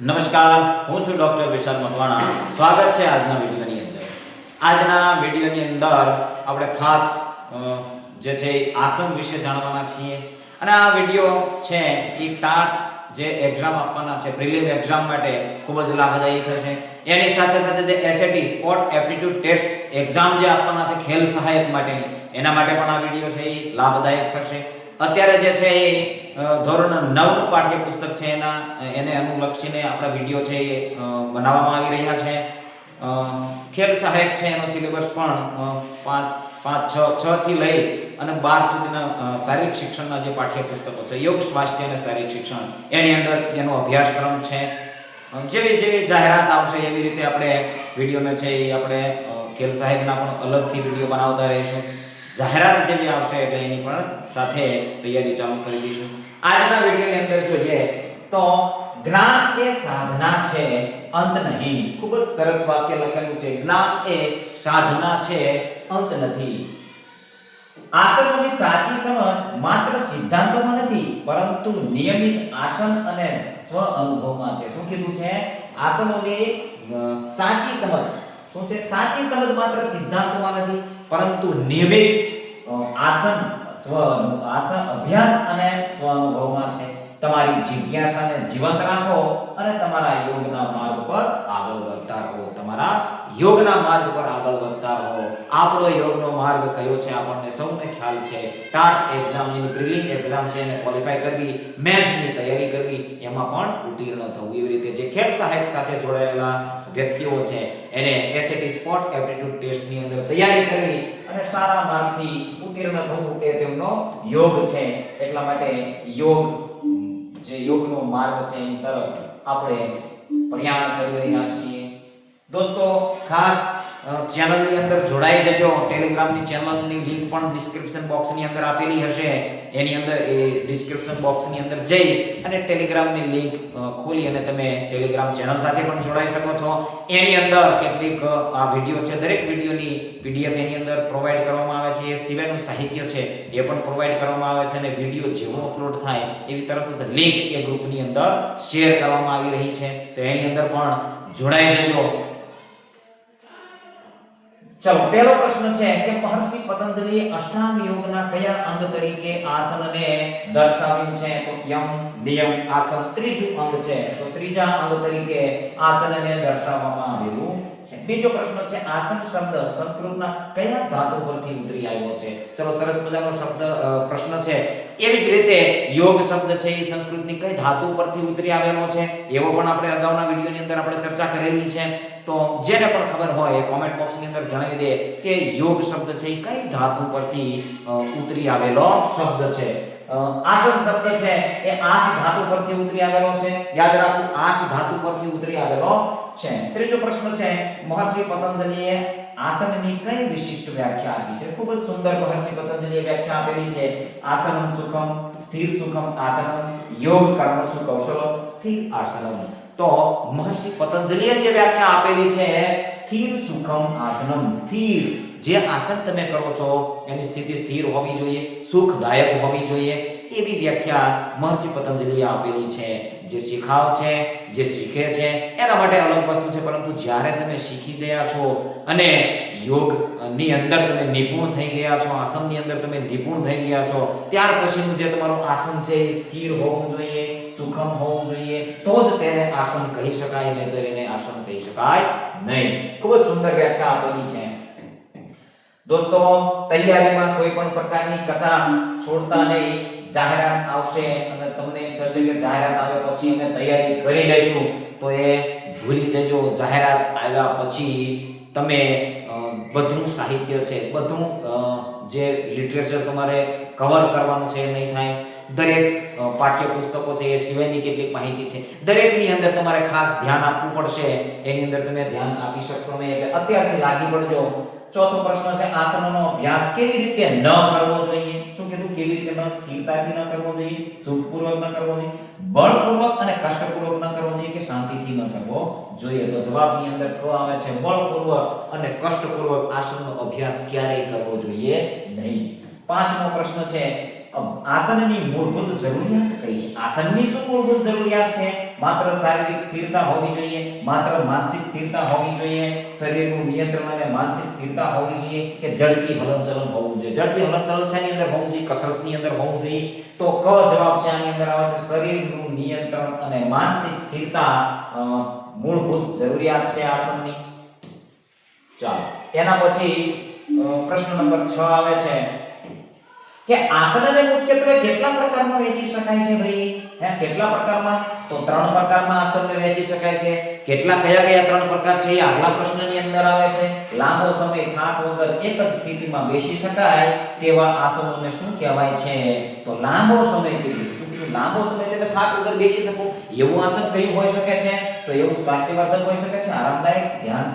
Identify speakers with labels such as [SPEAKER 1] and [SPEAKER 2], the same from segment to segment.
[SPEAKER 1] નમસ્કાર, હું છું ડૉક્ટર વિશાલ મકવાણા. સ્વાગત છે આજના વિડીયોની અંદર. આજના વિડીયોની અંદર આપણે ખાસ જે છે આસન વિશે જાણવાના છીએ. અને આ વીડિયો છે એ ટાટ જે એક્ઝામ આપવાના છે, પ્રિલિમ એક્ઝામ માટે ખૂબ જ લાભદાયી થશે. એની સાથે સાથે જે SAT sport aptitude test exam જે આપવાના છે ખેલ સહાયક માટેની, એના માટે પણ આ વીડિયો છે એ લાભદાયક થશે. અત્યારે જે છે એ ધોરણ નવનું પાઠ્યપુસ્તક છે એના એને અનુલક્ષીને આપણા વીડિયો છે એ બનાવવામાં આવી રહ્યા છે. ખેલ સહાયક છે એનો સિલેબસ પણ પાંચ પાંચ, છ છ થી લઈ અને બાર સુધીના શારીરિક શિક્ષણના જે પાઠ્યપુસ્તકો છે, યોગ, સ્વાસ્થ્ય અને શારીરિક શિક્ષણ, એની અંદર એનો અભ્યાસક્રમ છે. જેવી જેવી જાહેરાત આવશે એવી રીતે આપણે વિડીયોને છે એ આપણે ખેલ સાહેબના પણ અલગથી વીડિયો બનાવતા રહીશું. જાહેરાત જેવી આવશે એટલે એની પણ સાથે તૈયારી ચાલુ કરી દઈશું. આજના વિડીયોની અંદર જોઈએ તો જ્ઞાન એ સાધના છે, અંત નહીં. ખૂબ જ સરસ વાક્ય લખેલું છે, જ્ઞાન એ સાધના છે, અંત નથી. આસનોની સાચી સમજ માત્ર સિદ્ધાંતોમાં નથી, પરંતુ નિયમિત આસન અને સ્વ અનુભવમાં છે. શું કીધું છે? આસનોની સાચી સમજ. શું છે? સાચી સમજ માત્ર સિદ્ધાંતોમાં નથી, પરંતુ નિયમિત આસન, સ્વ આસન અભ્યાસ અને સ્વ અનુભવમાં છે. તમારી જિજ્ઞાસાને જીવંત રાખો અને તમારા યોગના માર્ગ પર આગળ વધતા રહો. તમારા યોગના માર્ગ પર આગળ વધતા રહો. આપણો યોગનો માર્ગ કયો છે આપણને સૌને ખ્યાલ છે. ટાટ એક્ઝામ એની પ્રિલિમ એક્ઝામ છે એને ક્વોલિફાય કરવી, મેથ્સની તૈયારી કરવી, એમાં પણ ઉત્તીર્ણ થવું. એવી રીતે જે ખેલ સહાયક સાથે જોડાયેલા વ્યક્તિઓ છે, એને એસએટી સ્પોર્ટ એપ્ટિટ્યૂડ ટેસ્ટની અંદર તૈયારી કરવી અને સારા માર્કથી ઉત્તીર્ણ થવું એ તેમનો યોગ છે. એટલા માટે યોગ, જે યોગનો માર્ગ છે એની તરફ આપણે પ્રયાણ કરી રહ્યા છીએ. દોસ્તો, ખાસ ચેનલની અંદર જોડાઈ જજો. ટેલિગ્રામની ચેનલની લિંક પણ ડિસ્ક્રિપ્શન બોક્સની અંદર આપેલી હશે. એની અંદર એ ડિસ્ક્રિપ્શન બોક્સની અંદર જઈ અને ટેલિગ્રામની લિંક ખોલી અને તમે ટેલિગ્રામ ચેનલ સાથે પણ જોડાઈ શકો છો. એની અંદર કેટલીક આ વીડિયો છે, દરેક વિડીયોની પીડીએફ એની અંદર પ્રોવાઈડ કરવામાં આવે છે. એ સિવાયનું સાહિત્ય છે, એ પણ પ્રોવાઈડ કરવામાં આવે છે અને વીડિયો જેવો અપલોડ થાય એવી તરત જ લિંક એ ગ્રુપની અંદર શેર કરવામાં આવી રહી છે. તો એની અંદર પણ જોડાઈ જજો. ચલો, પહેલો પ્રશ્ન છે કે મહર્ષિ પતંજલિ અષ્ટાંગ યોગના કયા અંગ તરીકે આસનને દર્શાવ્યું છે? તો યમ, નિયમ, આસન ત્રીજું અંગ છે. તો ત્રીજા અંગ તરીકે આસનને દર્શાવવામાં આવેલું છે. બીજો પ્રશ્ન છે, આસન શબ્દ સંસ્કૃતના કયા ધાતુ પરથી ઉતરી આવ્યો છે? ચલો, સરસ મજાનો શબ્દ પ્રશ્ન છે. એવી જ રીતે યોગ શબ્દ છે એ સંસ્કૃતની કઈ ધાતુ પરથી ઉતરી આવેલો છે? એવો પણ આપણે અગાઉના વિડીયોની અંદર આપણે ચર્ચા કરેલી છે. તો જેને પણ ખબર હોય એ કોમેન્ટ બોક્સની અંદર જણાવી દે કે યોગ શબ્દ છે એ કઈ ધાતુ પરથી ઉતરી આવેલો શબ્દ છે. આસન શબ્દ છે એ આસ ધાતુ પરથી ઉતરી આવેલો છે. યાદ રાખો, આસ ધાતુ પરથી ઉતરી આવેલો છે. ત્રીજો પ્રશ્ન છે, મહર્ષિ પતંજલિએ આસનની કઈ વિશિષ્ટ વ્યાખ્યા આપી છે? ખૂબ જ સુંદર મહર્ષિ પતંજલિએ વ્યાખ્યા આપેલી છે. આસનમ સુખમ, સ્થિર સુખમ આસનમ, યોગ કર્મ કૌશલો સ્થિર આસનમ. તો મહર્ષિ પતંજલિએ જે વ્યાખ્યા આપેલી છે, સ્થિર સુખમ આસનમ, સ્થિર. જે આસન તમે કરો છો, એની સ્થિતિ સ્થિર હોવી જોઈએ, સુખદાયક હોવી જોઈએ. એવી વ્યાખ્યા મહર્ષિ પતંજલિએ આપેલી છે, જે શીખાવ છે, જે શીખે છે. એના માટે અલગ વસ્તુ છે, પરંતુ જ્યારે તમે શીખી ગયા છો અને યોગની અંદર તમે નિપુણ થઈ ગયા છો, આસનની અંદર તમે નિપુણ થઈ ગયા છો, ત્યાર પછીનું જે તમારું આસન છે, એ સ્થિર હોવું જોઈએ. સુખમ હોવું જોઈએ, તો જ તેને આસન કહી શકાય, નહીંતર એને આસન કહી શકાય નહીં. ખૂબ જ સુંદર વ્યાખ્યા આપેલી છે. દોસ્તો, તૈયારીમાં કોઈ પણ પ્રકારની કચાશ છોડતા નહીં, જાહેરાત આવશે અને તમને એમ થશે કે જાહેરાત આવે પછી અમે તૈયારી કરી લઈશું, તો એ ભૂલી જજો. જાહેરાત આવ્યા પછી તમે બધું સાહિત્ય છે, બધું જે લિટરેચર તમારે કવર કરવાનું છે નહીં થાય. દરેક પાઠ્યપુસ્તકો છે એ સિવાયની કેટલીક માહિતી છે. દરેકની અંદર તમારે ખાસ ધ્યાન આપવું પડશે. એની અંદર તમે ધ્યાન આપી શકશો નહીં. એટલે અત્યારથી લાગી પડજો. ચોથો પ્રશ્ન છે, આસનોનો અભ્યાસ કેવી રીતે ન કરવો જોઈએ? શું કીધું? કેવી રીતે ન સ્થિરતાથી ન કરવો જોઈએ? સુખપૂર્વક ન કરવો જોઈએ? બળપૂર્વક અને કષ્ટપૂર્વક ન કરવો જોઈએ કે શાંતિથી ન કરવો જોઈએ? તો જવાબની અંદર ક આવે છે, બળપૂર્વક અને કષ્ટપૂર્વક આસનનો અભ્યાસ ક્યારેય કરવો જોઈએ નહીં. પાંચમો પ્રશ્ન છે આસનની મૂળભૂત જરૂરિયાત કઈ છે? આસનની શું મૂળભૂત જરૂરિયાત છે? માત્ર શારીરિક સ્થિરતા હોવી જોઈએ, માત્ર માનસિક સ્થિરતા હોવી જોઈએ, શરીરનું નિયંત્રણ અને માનસિક સ્થિરતા હોવી જોઈએ કે ઝડપી હલનચલન હોવું જોઈએ? ઝડપી હલનચલન શેની અંદર હોવું જોઈએ? કસરતની અંદર હોવું જોઈએ. તો ક જવાબ છે આની અંદર આવે છે શરીરનું નિયંત્રણ અને માનસિક સ્થિરતા મૂળભૂત જરૂરિયાત છે આસનની. ચાલો. એના પછી પ્રશ્ન નંબર 6 આવે છે. કે આસનને મુખ્યત્વે કેટલા પ્રકારમાં વહેંચી શકાય છે ભાઈ? હે, કેટલા પ્રકારમાં? તો ત્રણ પ્રકારમાં આસનને વહેંચી શકાય છે. કેટલા, કયા કયા ત્રણ પ્રકાર છે એ આગલા પ્રશ્નની અંદર આવે છે. લાંબો સમય થાક વગર એક જ સ્થિતિમાં બેસી શકાય તેવા આસનોને શું કહેવાય છે? તો લાંબો સમય કીધું? લાંબો સમય એટલે થાક વગર બેસી શકો એવું આસન કયું હોઈ શકે છે? તો એવું સ્વાસ્થ્યવર્ધક હોઈ શકે છે? આરામદાયક, ધ્યાન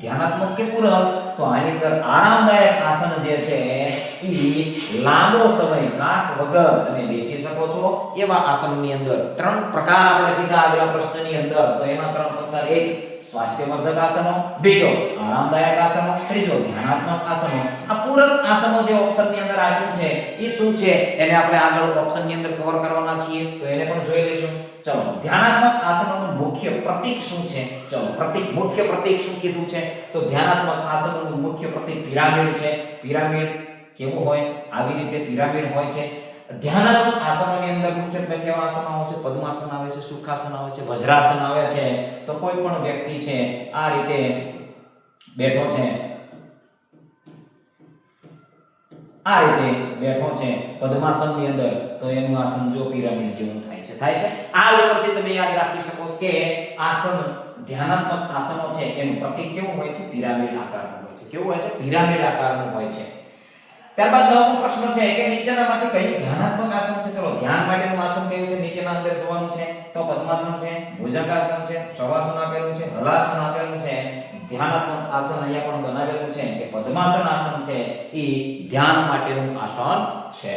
[SPEAKER 1] ધ્યાનાત્મક કે પૂરક? તો આની અંદર આરામદાયક આસન જે છે, ઈ લાંબો સમય થાક વગર તમે બેસી શકો છો. એવા આસનની અંદર ત્રણ પ્રકાર આપણે કીધા આગલા પ્રશ્નની અંદર. તો એના ત્રણ પ્રકાર. એક, સ્વાસ્થ્યવર્ધક આસનો. બીજો, આરામદાયક આસનો. ત્રીજો, ધ્યાનાત્મક આસનો. આ પૂરક આસનો જે ઓપ્શનની અંદર આપ્યું છે એ શું છે? એને આપણે આગળ ઓપ્શનની અંદર કવર કરવાના છીએ. તો એને પણ જોઈ લઈશું. ચલો, ધ્યાનાત્મક આસનોનું મુખ્ય પ્રતીક શું છે? ચલો, પ્રતીક, મુખ્ય પ્રતીક શું કીધું છે? તો ધ્યાનાત્મક આસનોનું મુખ્ય પ્રતીક પિરામિડ છે. પિરામિડ કેવું હોય? આવી રીતે પિરામિડ હોય છે. ધ્યાનાત્મક આસનોની અંદર મુખ્યત્વે કેવા આસનો આવે છે? પદ્માસન આવે છે, સુખાસન આવે છે, વજ્રાસન આવે છે. તો કોઈ પણ વ્યક્તિ છે, આ રીતે બેઠો છે. આ રીતે બેઠો છે પદ્માસનની અંદર, તો એનું આસન જો પિરામિડ જેવું થાય છે. થાય છે? આ ઉપરથી તમે યાદ રાખી શકો કે આસન ધ્યાનાત્મક આસનો છે, એનું પ્રતીક કેવું હોય છે? પિરામિડ આકારનું હોય છે. કેવું હોય છે? પિરામિડ આકારનું હોય છે. ત્યારબાદ નવમો પ્રશ્ન છે કે નીચેનામાંથી કયું ધ્યાનાત્મક આસન છે? ચલો, ધ્યાન માટેનું આસન કયું છે? નીચેના અંદર જોવાનું છે. તો પદ્માસન છે, ભુજંગાસન છે શવાસન આપેલું છે, હલાસન આપેલું છે. ધ્યાનાત્મક આસન અહીંયા પણ બનાવેલું છે કે પદ્માસન આસન છે એ ધ્યાન માટેનું આસન છે.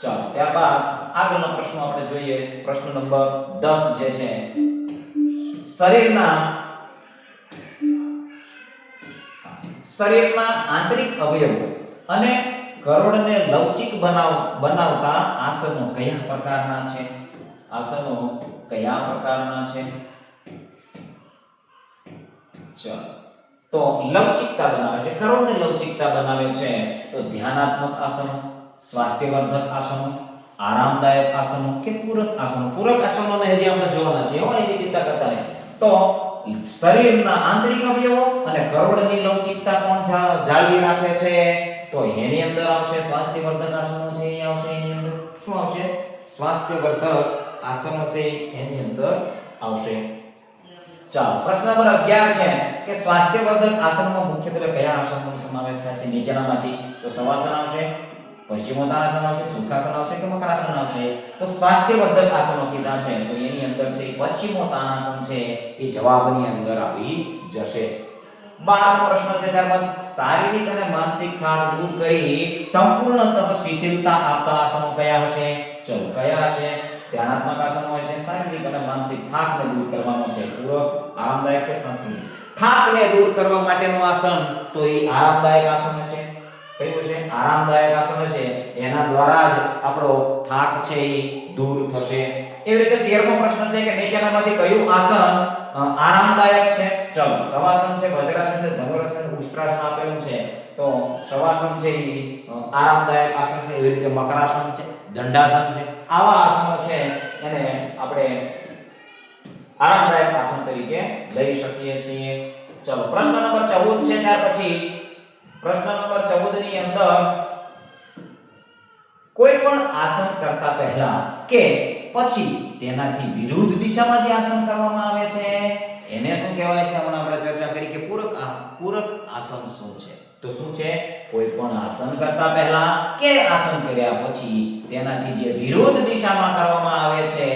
[SPEAKER 1] ચાલો, ત્યારબાદ આગળનો પ્રશ્ન આપણે જોઈએ. પ્રશ્ન નંબર 10 જે છે, શરીરના શરીરના આંતરિક અવયવો અને કરોડને લવચિક બનાવ, બનાવતા આસનો કયા પ્રકારના છે? આસનો કયા પ્રકારના છે? ચાલો. તો લવચિકતા બનાવે છે. કરોડને લવચિકતા બનાવે છે તો ધ્યાનાત્મક આસનો, સ્વાસ્થ્યવર્ધક આસનો, આરામદાયક આસનો કે પૂરક આસનો? પૂરક આસનોને હજી આપણે જોવાના છે. એવા એની ચિંતા કરતા નહીં તો શરીરના આંતરિક અવયવો અને કરોડની લવચિકતા પણ જાળવી રાખે છે? તો એની અંદર આવશે સ્વાસ્થ્યવર્ધક આસનો છે. એ આવશે એની અંદર. શું આવશે? સ્વાસ્થ્યવર્ધક આસનો છે. એની અંદર આવશે. ચાલો, પ્રશ્ન નંબર 11 છે કે સ્વાસ્થ્યવર્ધક આસનમાં મુખ્યત્વે કયા આસનોનો સમાવેશ થાય છે? નીચેનામાંથી તો શવાસન આવશે પશ્ચિમોત્તાનાસન આવશે, સુખાસન આવશે કે મકરાસન આવશે? તો સ્વાસ્થ્યવર્ધક આસનો કીધા છે. તો એની અંદર છે પશ્ચિમોત્તાનાસન છે, એ જવાબની અંદર આવી જશે. બારમો પ્રશ્ન છે, ત્યારબાદ શારીરિક અને માનસિક થાક દૂર કરી સંપૂર્ણતઃ શિથિલતા આપતા આસનો કયા હશે? ચલો, કયા હશે? ધ્યાનાત્મક આસનો છે, શારીરિક અને માનસિક થાકને દૂર કરવાનો છે પૂરક આરામદાયક કે સંતુલિત થાકને દૂર કરવા માટેનું આસન, તો એ આરામદાયક આસન હશે. કયું છે આરામદાયક આસન છે એના દ્વારા જ આપણો થાક છે એ દૂર થશે. એવી રીતે તેરમો પ્રશ્ન છે કે નીચેનામાંથી કયું આસન આરામદાયક છે? ચલો શવાસન છે, વજ્રાસન છે ધનુરાસન ઉષ્ટ્રાસન આપેલું છે. તો શવાસન છે એ આરામદાયક આસન છે, એવી રીતે મકરાસન છે. દંડાસન છે. આવા આસનો છે એને આપણે આરામદાયક આસન તરીકે લઈ શકીએ છીએ. ચલો, પ્રશ્ન નંબર 14 છે, ત્યાર પછી પ્રશ્ન નંબર 14 ની અંદર કોઈ પણ આસન કરતા પહેલા કે પછી તેનાથી વિરુદ્ધ દિશામાં જે આસન કરવામાં આવે છે, એને શું કહેવાય છે? હમણાં આપણે ચર્ચા કરી કે પૂરક પૂરક આસન શું છે? તો શું છે? કોઈ પણ આસન કરતા પહેલા કે આસન કર્યા પછી તેનાથી જે વિરોધ દિશામાં કરવામાં આવે છે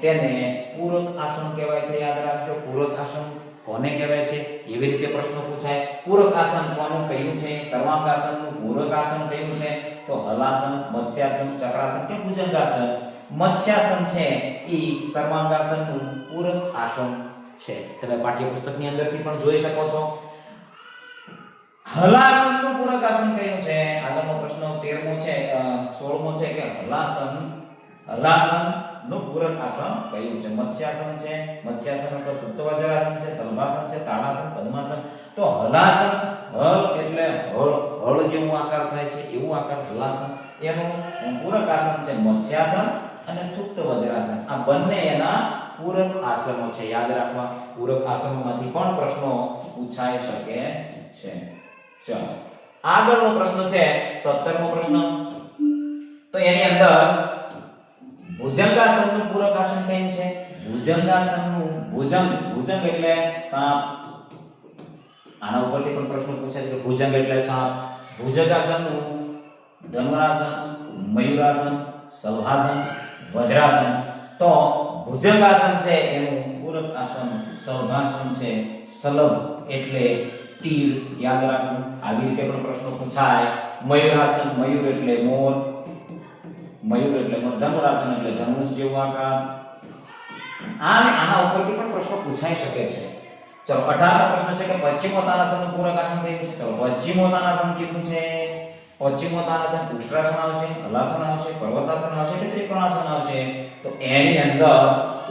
[SPEAKER 1] તેને પૂરક આસન કહેવાય છે, યાદ રાખજો. પૂરક આસન કોને કહેવાય છે? એવી રીતે પ્રશ્ન પૂછાય. પૂરક આસન કોનું કયું છે? સર્વાંગાસનનું પૂરક આસન કયું છે? તો હલાસન, મત્સ્યાસન, ચક્રાસન કે ભુજંગાસન. મત્સ્યાસન છે ઈ સર્વાંગાસનનું પૂરક આસન છે. તમે પાઠ્યપુસ્તકની અંદરથી પણ જોઈ શકો છો. હલાસનનું પૂરક આસન કયું છે? આગળનો પ્રશ્ન 13મો છે અ, 16મો છે કે હલાસન? હલાસનનું પૂરક આસન કયું છે? મત્સ્યાસન છે. મત્સ્યાસન તો સુપ્ત વજ્રાસન છે સલભાસન છે તાડાસન પદ્માસન. તો હલાસન હલ એટલે હળ. હળ જેવું આકાર થાય છે એવું આકાર હલાસન. એનું પૂરક આસન છે મત્સ્યાસન અને સુપ્ત વજ્રાસન આ બંને એના પૂરક આસનો છે. યાદ રાખવા. પૂરક આસનોમાંથી પણ પ્રશ્નો પૂછાઈ શકે છે. ચાલો. આગળનો પ્રશ્ન છે 17મો પ્રશ્ન. તો એની અંદર ભુજંગાસનનું પૂરક આસન કયું છે? ભુજંગાસનનું ભુજંગ ભુજંગ એટલે સાપ. આના ઉપરથી પણ પ્રશ્ન પૂછાય કે ભુજંગ એટલે સાપ. ભુજંગાસનનું ધનુરાસન, મયુરાસન સલભાસન વજ્રાસન. તો ભુજંગાસન છે, એનું પૂરક આસન સલભાસન છે, સલભ એટલે તીર, યાદ રાખવું આવી રીતે પણ પ્રશ્નો પૂછાય. મયુરાસન, મયુર એટલે મોર. મયુર એટલે મોર. ધનુરાસન એટલે ધનુષ જેવો આકાર. આ આના ઉપરથી પણ પ્રશ્નો પૂછાઈ શકે છે. ચલો 18મો પ્રશ્ન છે કે પશ્ચિમોત્તાનાસનનું પૂરક આસન કયું છે? ચલો પશ્ચિમોત્તાનાસન કીધું છે. પશ્ચિમોત્તાનાસન ઉષ્ટ્રાસન આવશે હલાસન આવશે, પર્વતાસન આવશે કે ત્રિકોણાસન આવશે? તો એની અંદર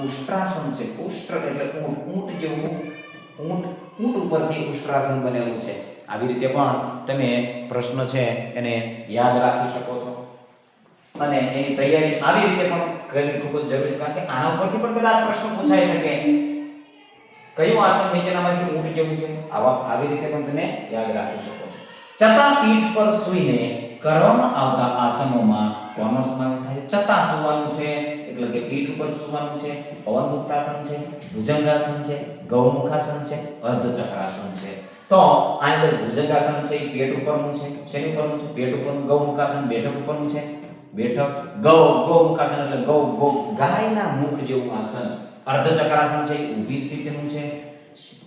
[SPEAKER 1] ઉષ્ટ્રાસન છે. ઉષ્ટ્ર એટલે ઊંટ. ઊંટ જેવું ઊંટ ઊંટ ઉપરથી ઉષ્ટ્રાસન બનેલું છે. આવી રીતે પણ તમે પ્રશ્ન છે એને યાદ રાખી શકો છો. અને એની તૈયારી આવી રીતે પણ કરવી ખૂબ જ જરૂરી કારણ કે આના ઉપરથી પણ કદાચ પ્રશ્ન પૂછાઈ શકે. કયું આસન નીચેનામાંથી ઊંટ જેવું છે? આવા, આવી રીતે પણ તમે યાદ રાખી શકો છો. ચતા પીઠ પર સૂઈને કરવામાં આવતા આસનોમાં કોનો સમાવેશ થાય? છે ચતા સુવાનું છે એટલે કે પીઠ ઉપર સુવાનું છે, પવન મુક્તાસન છે, ભુજંગાસન છે, ગૌમુખાસન છે, અર્ધચક્રાસન છે. તો આ અંદર ભુજંગાસન છે એ પેટ ઉપરનું છે, શેની ઉપરનું છે? પેટ ઉપરનું, ગૌમુખાસન બેઠક ઉપરનું છે. બેઠક, ગૌ, ગૌમુખાસન એટલે ગૌ ગૌ, ગાયના મુખ જેવું આસન. અર્ધચક્રાસન છે ઊભી સ્થિતિનું છે.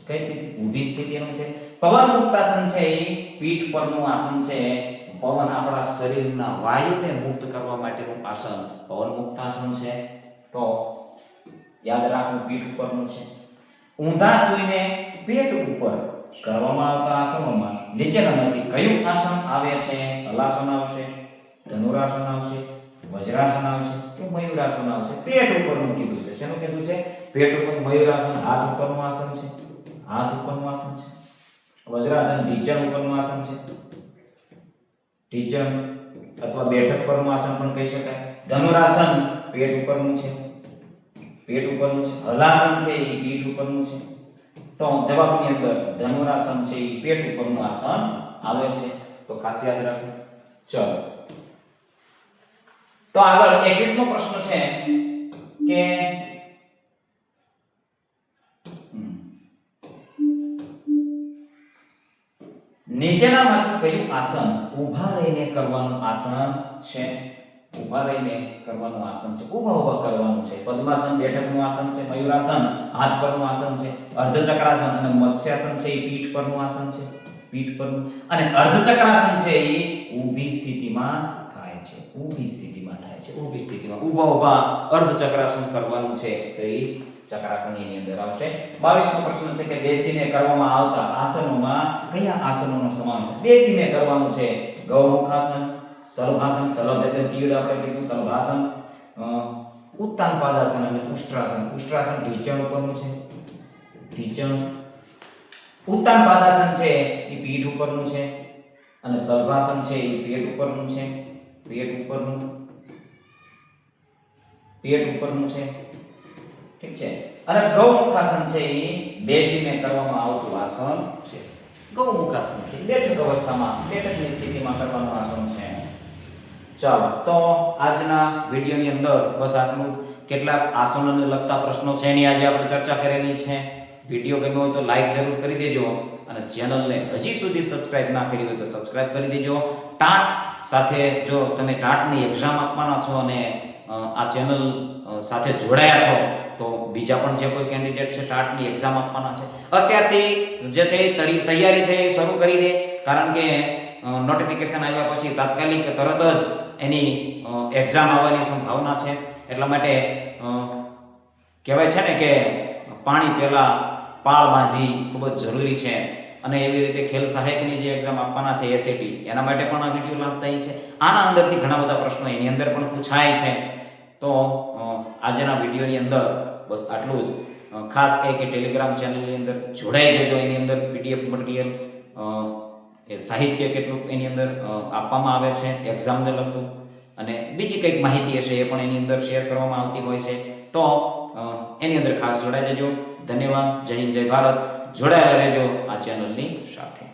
[SPEAKER 1] કઈ સ્થિતિ? ઊભી સ્થિતિનું છે. પવન મુક્તાસન છે એ પીઠ પરનું આસન છે. પવન આપણા શરીરના વાયુને મુક્ત કરવા માટેનું આસન. પવન મુક્તાસન છે. તો યાદ રાખવું, પીઠ ઉપરનું છે. ઊંધા સૂઈને પેટ ઉપર કરવામાં આવતા આસનોમાં નીચેનામાંથી કયું આસન આવે છે? હલાસન આવશે, ધનુરાસન આવશે, વજ્રાસન આવશે કે મયુરાસન આવશે? પેટ ઉપરનું કીધું છે. શેનું કીધું છે? પેટ ઉપર મયુરાસન, હાથ ઉપરનું આસન છે. હાથ ઉપરનું આસન છે. વજ્રાસન, ઢીચણ ઉપરનું આસન છે. ઢીચણ અથવા બેઠક પરનું આસન પણ કહી શકાય. ધનુરાસન પેટ ઉપરનું છે. પેટ ઉપરનું છે. હલાસન છે એ પીઠ ઉપરનું છે. તો જવાબની અંદર ધનુરાસન છે એ પેટ ઉપરનું આસન આવે છે. તો ખાસ યાદ રાખો. ચલો. તો આગળ 21મો પ્રશ્ન છે કે નીચેનામાંથી કયું આસન ઊભા રહીને કરવાનું આસન છે? ઊભા રહીને કરવાનું આસન છે. ઊભા ઊભા કરવાનું છે. પદ્માસન બેઠકનું આસન છે, મયુરાસન હાથ પરનું આસન છે, અર્ધચક્રાસન અને મત્સ્યાસન છે એ પીઠ પરનું આસન છે. પીઠ પરનું અને અર્ધચક્રાસન છે એ ઊભી સ્થિતિમાં થાય છે. ઊભી સ્થિતિમાં થાય છે ઊભી સ્થિતિમાં ઊભા ઊભા અર્ધચક્રાસન કરવાનું છે, તો એ ચક્રાસન એની અંદર આવશે. 22મો પ્રશ્ન છે કે બેસીને કરવામાં આવતા આસનોમાં કયા આસનોનો સમાવેશ બેસીને કરવાનું છે ગૌમુખાસન, સર્વાસન સલભ એટલે તીડ આપણે કીધું, સર્વાસન. ઉત્તાન પાદાસન અને ઉષ્ટ્રાસન. ઉષ્ટ્રાસન ઢીચણ ઉપરનું છે. ઢીચણ. ઉત્તાન પાદાસન છે એ પીઠ ઉપરનું છે. અને સર્વાસન છે એ પેટ ઉપરનું છે. પેટ ઉપરનું. પેટ ઉપરનું છે. ઠીક છે? અને ગૌમુખાસન છે એ બેસીને કરવામાં આવતું આસન છે. ગૌમુખાસન છે. બેઠક અવસ્થામાં, બેઠકની સ્થિતિમાં કરવાનું આસન છે. ચાલો, તો આજના વિડીયોની અંદર બસ આટલું કેટલાક આસનોને લગતા પ્રશ્નો છે એની આજે આપણે ચર્ચા કરેલી છે. વીડિયો ગમ્યો હોય તો લાઈક જરૂર કરી દેજો અને ચેનલને હજી સુધી સબસ્ક્રાઇબ ના કરી હોય તો સબસ્ક્રાઇબ કરી દેજો. ટાટ સાથે જો તમે ટાટની એક્ઝામ આપવાના છો અને આ ચેનલ સાથે જોડાયા છો, તો બીજા પણ જે કોઈ કેન્ડિડેટ છે ટાટની એક્ઝામ આપવાના છે, અત્યારથી જે છે એ તૈયારી છે એ શરૂ કરી દે. કારણ કે નોટિફિકેશન આવ્યા પછી તાત્કાલિક તરત જ એની એક્ઝામ આવવાની સંભાવના છે. એટલા માટે કહેવાય છે ને કે પાણી પહેલાં પાળ બાંધવી ખૂબ જ જરૂરી છે. અને એવી રીતે ખેલ સહાયકની જે એક્ઝામ આપવાના છે એસએટી એના માટે પણ આ વીડિયો લાભદાયી છે. આના અંદરથી ઘણા બધા પ્રશ્નો એની અંદર પણ પૂછાય છે. તો આજના વિડીયોની અંદર બસ આટલું જ. ખાસ એ કે ટેલિગ્રામ ચેનલની અંદર જોડાઈ જજો. એની અંદર પીડીએફ મટીરિયલ એ સાહિત્ય કેટલું એની અંદર આપવામાં આવે છે એક્ઝામને લગતું. અને બીજી કંઈક માહિતી હશે એ પણ એની અંદર શેર કરવામાં આવતી હોય છે. તો એની અંદર ખાસ જોડાઈ જજો. ધન્યવાદ. જય હિન્દ, જય ભારત. જોડાયેલા રહેજો આ ચેનલની સાથે.